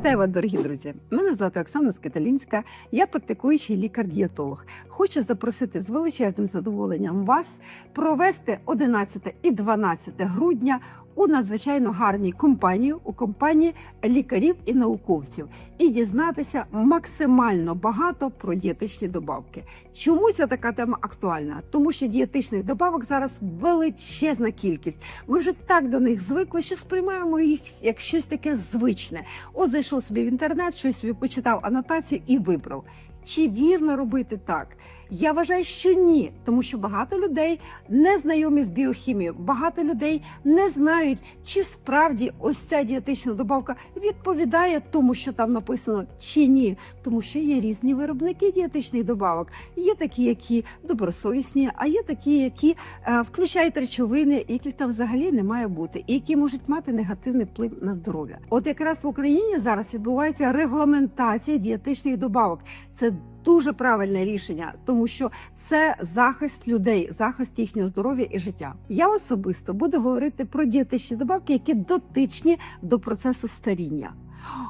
Вітаю вас, дорогі друзі! Мене звати Оксана Скиталінська, я практикуючий лікар-дієтолог. Хочу запросити з величезним задоволенням вас провести 11 і 12 грудня у надзвичайно гарній компанії, у компанії лікарів і науковців, і дізнатися максимально багато про дієтичні добавки. Чому ця така тема актуальна? Тому що дієтичних добавок зараз величезна кількість. Ми вже так до них звикли, що сприймаємо їх як щось таке звичне. От зайшов собі в інтернет, щось собі почитав анотацію і вибрав. Чи вірно робити так? Я вважаю, що ні, тому що багато людей не знайомі з біохімією, багато людей не знають, чи справді ось ця дієтична добавка відповідає тому, що там написано, чи ні, тому що є різні виробники дієтичних добавок. Є такі, які добросовісні, а є такі, які е, включають речовини, яких там взагалі не має бути, і які можуть мати негативний вплив на здоров'я. От якраз в Україні зараз відбувається регламентація дієтичних добавок. Це Дуже правильне рішення, тому що це захист людей, захист їхнього здоров'я і життя. Я особисто буду говорити про дієтичні добавки, які дотичні до процесу старіння.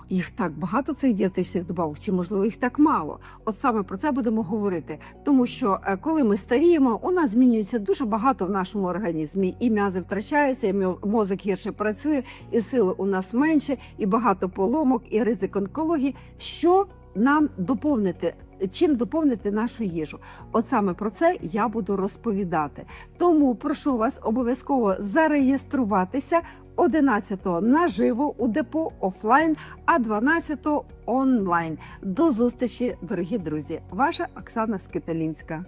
Їх так багато цих дієтичних добавок, чи можливо їх так мало? От саме про це будемо говорити. Тому що е, коли ми старіємо, у нас змінюється дуже багато в нашому організмі. І м'язи втрачаються, і мозок гірше працює, і сили у нас менше, і багато поломок, і ризик онкології. Що нам доповнити? Чим доповнити нашу їжу? От саме про це я буду розповідати. Тому прошу вас обов'язково зареєструватися 11-го наживо у депо офлайн, а 12-го онлайн. До зустрічі, дорогі друзі! Ваша Оксана Скиталінська.